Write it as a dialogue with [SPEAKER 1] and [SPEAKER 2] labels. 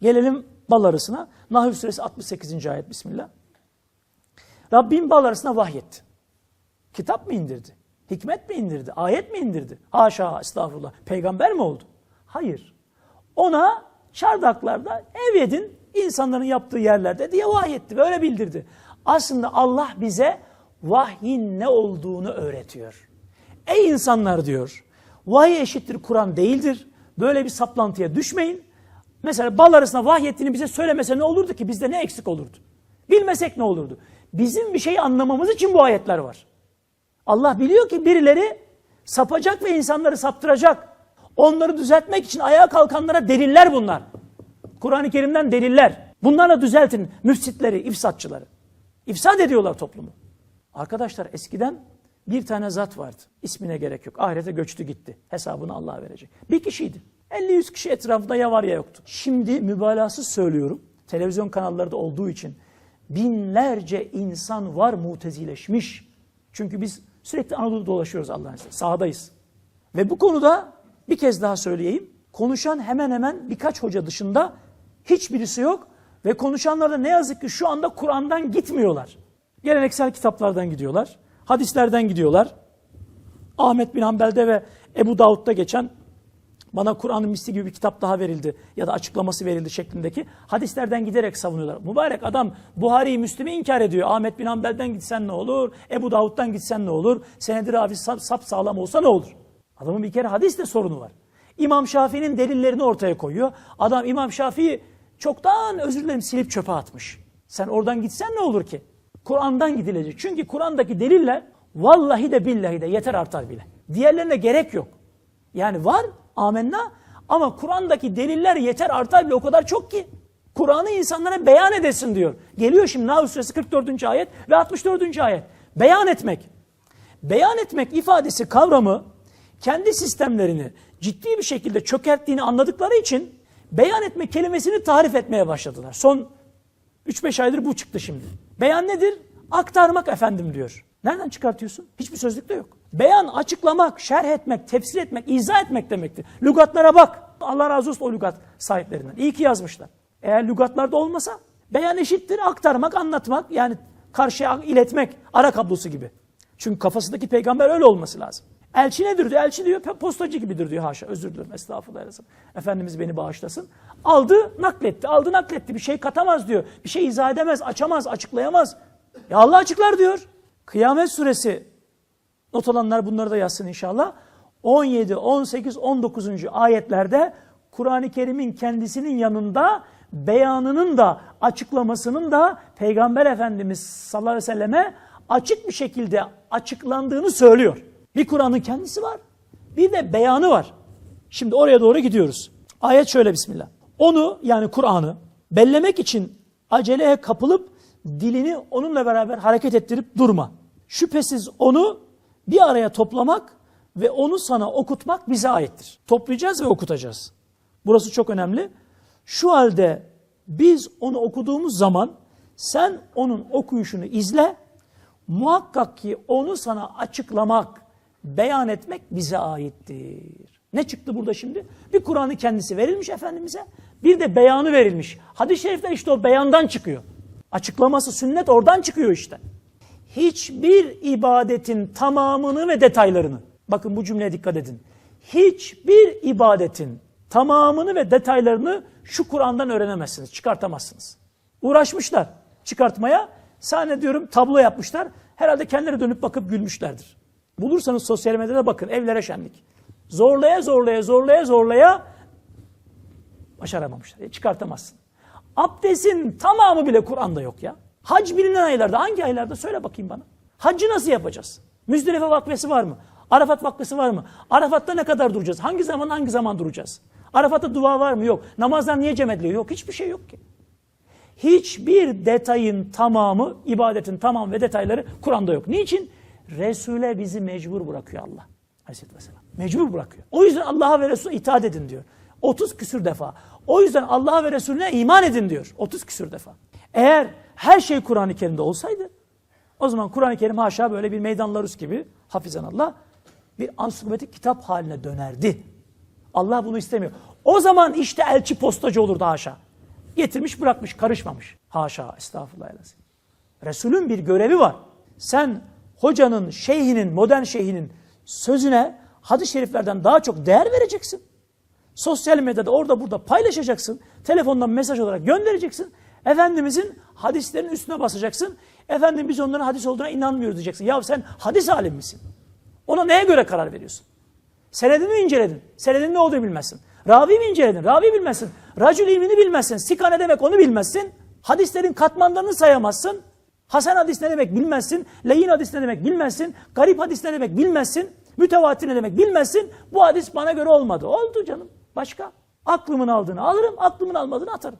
[SPEAKER 1] Gelelim bal arısına. Nahl suresi 68. ayet Bismillah. Rabbim bal arasına vahyetti. Kitap mı indirdi? Hikmet mi indirdi? Ayet mi indirdi? Haşa estağfurullah. Peygamber mi oldu? Hayır. Ona çardaklarda ev edin insanların yaptığı yerlerde diye vahyetti. Böyle bildirdi. Aslında Allah bize vahyin ne olduğunu öğretiyor. Ey insanlar diyor. Vahiy eşittir Kur'an değildir. Böyle bir saplantıya düşmeyin. Mesela bal arasına vahyettiğini bize söylemese ne olurdu ki? Bizde ne eksik olurdu? Bilmesek ne olurdu? Bizim bir şeyi anlamamız için bu ayetler var. Allah biliyor ki birileri sapacak ve insanları saptıracak. Onları düzeltmek için ayağa kalkanlara deliller bunlar. Kur'an-ı Kerim'den deliller. Bunlarla düzeltin müfsitleri, ifsatçıları. İfsad ediyorlar toplumu. Arkadaşlar eskiden bir tane zat vardı. İsmine gerek yok. Ahirete göçtü gitti. Hesabını Allah verecek. Bir kişiydi. 50-100 kişi etrafında ya var ya yoktu. Şimdi mübalağasız söylüyorum. Televizyon kanalları da olduğu için binlerce insan var mutezileşmiş. Çünkü biz sürekli Anadolu'da dolaşıyoruz Allah'ın izniyle. Sahadayız. Ve bu konuda bir kez daha söyleyeyim. Konuşan hemen hemen birkaç hoca dışında hiçbirisi yok. Ve konuşanlar da ne yazık ki şu anda Kur'an'dan gitmiyorlar. Geleneksel kitaplardan gidiyorlar. Hadislerden gidiyorlar. Ahmet bin Hanbel'de ve Ebu Davud'da geçen bana Kur'an'ın misli gibi bir kitap daha verildi ya da açıklaması verildi şeklindeki hadislerden giderek savunuyorlar. Mübarek adam Buhari'yi Müslim'i inkar ediyor. Ahmet bin Hanbel'den gitsen ne olur? Ebu Davud'dan gitsen ne olur? Senedir abi sap, sap sağlam olsa ne olur? Adamın bir kere hadiste sorunu var. İmam Şafii'nin delillerini ortaya koyuyor. Adam İmam Şafii çoktan özür dilerim silip çöpe atmış. Sen oradan gitsen ne olur ki? Kur'an'dan gidilecek. Çünkü Kur'an'daki deliller vallahi de billahi de yeter artar bile. Diğerlerine gerek yok. Yani var amenna ama Kur'an'daki deliller yeter artar bile o kadar çok ki. Kur'an'ı insanlara beyan edesin diyor. Geliyor şimdi Nahl Suresi 44. ayet ve 64. ayet. Beyan etmek. Beyan etmek ifadesi kavramı kendi sistemlerini ciddi bir şekilde çökerttiğini anladıkları için beyan etme kelimesini tarif etmeye başladılar. Son 3-5 aydır bu çıktı şimdi. Beyan nedir? Aktarmak efendim diyor. Nereden çıkartıyorsun? Hiçbir sözlükte yok. Beyan açıklamak, şerh etmek, tefsir etmek, izah etmek demektir. Lügatlara bak. Allah razı olsun o lügat sahiplerinden. İyi ki yazmışlar. Eğer lügatlarda olmasa beyan eşittir aktarmak, anlatmak yani karşıya iletmek ara kablosu gibi. Çünkü kafasındaki peygamber öyle olması lazım. Elçi nedir diyor. Elçi diyor postacı gibidir diyor haşa. Özür dilerim estağfurullah. Efendimiz beni bağışlasın. Aldı nakletti. Aldı nakletti. Bir şey katamaz diyor. Bir şey izah edemez, açamaz, açıklayamaz. Ya Allah açıklar diyor. Kıyamet suresi not alanlar bunları da yazsın inşallah. 17, 18, 19. ayetlerde Kur'an-ı Kerim'in kendisinin yanında beyanının da açıklamasının da Peygamber Efendimiz sallallahu aleyhi ve selleme açık bir şekilde açıklandığını söylüyor. Bir Kur'an'ın kendisi var. Bir de beyanı var. Şimdi oraya doğru gidiyoruz. Ayet şöyle Bismillah. Onu yani Kur'an'ı bellemek için aceleye kapılıp dilini onunla beraber hareket ettirip durma. Şüphesiz onu bir araya toplamak ve onu sana okutmak bize aittir. Toplayacağız ve okutacağız. Burası çok önemli. Şu halde biz onu okuduğumuz zaman sen onun okuyuşunu izle. Muhakkak ki onu sana açıklamak, beyan etmek bize aittir. Ne çıktı burada şimdi? Bir Kur'an'ı kendisi verilmiş Efendimiz'e, bir de beyanı verilmiş. Hadis-i şerifler işte o beyandan çıkıyor. Açıklaması sünnet oradan çıkıyor işte. Hiçbir ibadetin tamamını ve detaylarını, bakın bu cümleye dikkat edin. Hiçbir ibadetin tamamını ve detaylarını şu Kur'an'dan öğrenemezsiniz, çıkartamazsınız. Uğraşmışlar çıkartmaya, sahne diyorum tablo yapmışlar. Herhalde kendileri dönüp bakıp gülmüşlerdir. Bulursanız sosyal medyada bakın evlere şenlik. Zorlaya zorlaya zorlaya zorlaya başaramamışlar. E, çıkartamazsın. Abdestin tamamı bile Kur'an'da yok ya. Hac bilinen aylarda hangi aylarda söyle bakayım bana. Haccı nasıl yapacağız? Müzdelife vakfesi var mı? Arafat vakfesi var mı? Arafat'ta ne kadar duracağız? Hangi zaman hangi zaman duracağız? Arafat'ta dua var mı? Yok. Namazdan niye cem ediliyor? Yok. Hiçbir şey yok ki. Hiçbir detayın tamamı, ibadetin tamam ve detayları Kur'an'da yok. Niçin? Resul'e bizi mecbur bırakıyor Allah. Aleyhisselatü Vesselam. Mecbur bırakıyor. O yüzden Allah'a ve Resul'e itaat edin diyor. 30 küsür defa. O yüzden Allah'a ve Resulüne iman edin diyor. 30 küsür defa. Eğer her şey Kur'an-ı Kerim'de olsaydı o zaman Kur'an-ı Kerim haşa böyle bir meydanlarus gibi hafizan Allah bir ansiklopedik kitap haline dönerdi. Allah bunu istemiyor. O zaman işte elçi postacı olurdu haşa. getirmiş bırakmış, karışmamış. Haşa, estağfurullah. Resulün bir görevi var. Sen hocanın, şeyhinin, modern şeyhinin sözüne hadis-i şeriflerden daha çok değer vereceksin. Sosyal medyada orada burada paylaşacaksın. Telefondan mesaj olarak göndereceksin. Efendimizin hadislerin üstüne basacaksın. Efendim biz onların hadis olduğuna inanmıyoruz diyeceksin. Ya sen hadis alim misin? Ona neye göre karar veriyorsun? Senedini mi inceledin? Senedin ne olduğunu bilmezsin. Ravi mi inceledin? Ravi bilmezsin. Racül ilmini bilmezsin. Sika ne demek onu bilmezsin. Hadislerin katmanlarını sayamazsın. Hasan hadis ne demek bilmezsin. Leyin hadis ne demek bilmezsin. Garip hadis ne demek bilmezsin. Mütevatir ne demek bilmezsin. Bu hadis bana göre olmadı. Oldu canım. Başka? Aklımın aldığını alırım, aklımın almadığını atarım.